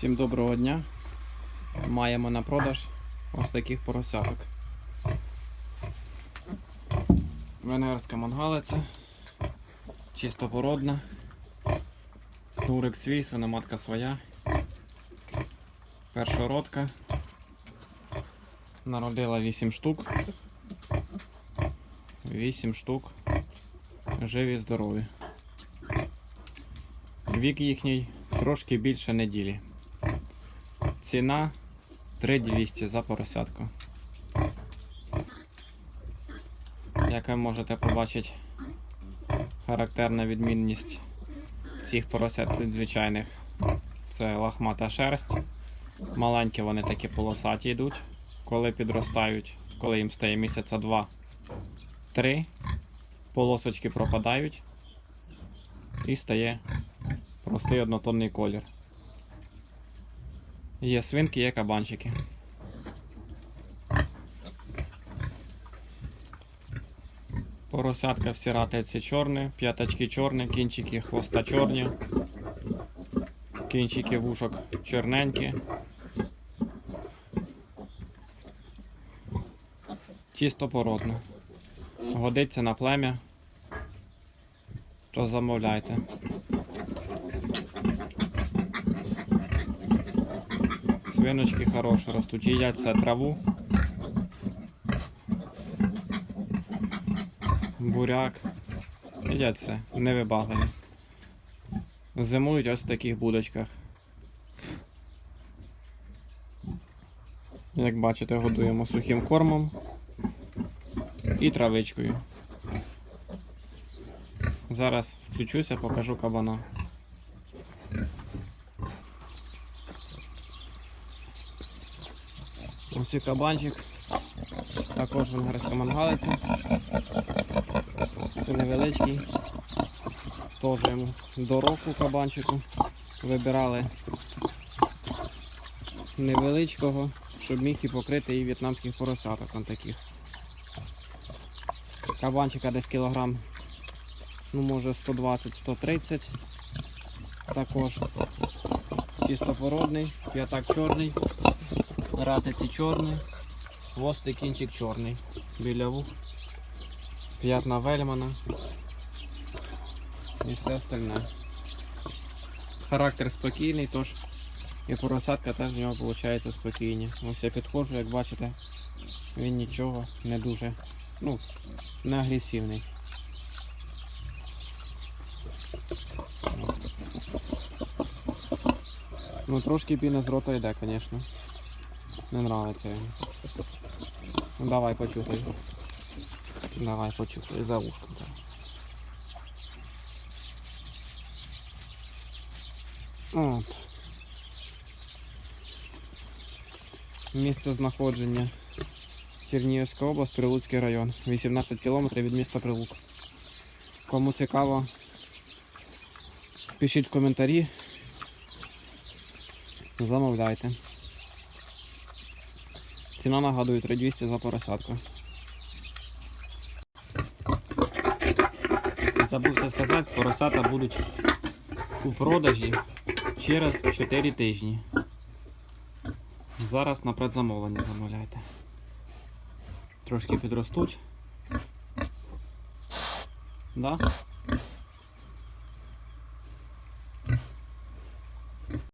Всім доброго дня. Маємо на продаж ось таких поросяток. Венгерська мангалиця, чистопородна, турик свій, свиноматка своя, першородка. Народила 8 штук. 8 штук. Живі, здорові. Вік їхній трошки більше неділі. Ціна 3200 за поросятку. Як ви можете побачити, характерна відмінність цих поросят від звичайних. Це лахмата шерсть. Маленькі вони такі полосаті йдуть, коли підростають, коли їм стає місяця 2-3, полосочки пропадають і стає простий однотонний колір. Є свинки, є кабанчики. Поросятка всі ратиці чорні, п'ятачки чорні, кінчики хвоста чорні, кінчики вушок чорненькі. Чисто породно. Годиться на плем'я. То замовляйте. Свиночки хороші ростуть, їдять все траву. Буряк. Їдять все, не вибагливі. Зимують ось в таких будочках. Як бачите, годуємо сухим кормом і травичкою. Зараз включуся, покажу кабана. Ось і кабанчик. Також венгерська мангалиця. Це невеличкий. Теж йому до року кабанчику. Вибирали невеличкого, щоб міг і покрити і в'єтнамських поросяток он таких. Кабанчика десь кілограм, ну може 120-130. Також чистопородний, п'ятак чорний. Ратиці чорний, хвостик кінчик чорний. Біля вух. П'ятна вельмана. І все остальне. Характер спокійний, тож і поросятка теж в нього виходить спокійні. Ось я підходжу, як бачите, він нічого не дуже, ну, не агресивний. Ну трошки піна з рота йде, звісно. Не нравиться йому. Ну давай почухай. Давай почухай за ушком. давай. От. Місце знаходження Чернігівська область, Прилуцький район. 18 кілометрів від міста Прилук. Кому цікаво, пишіть в коментарі. Замовляйте. Ціна нагадую 3200 за поросятку. Забувся сказати, поросята будуть у продажі через 4 тижні. Зараз на предзамовлення замовляйте. Трошки підростуть. Да?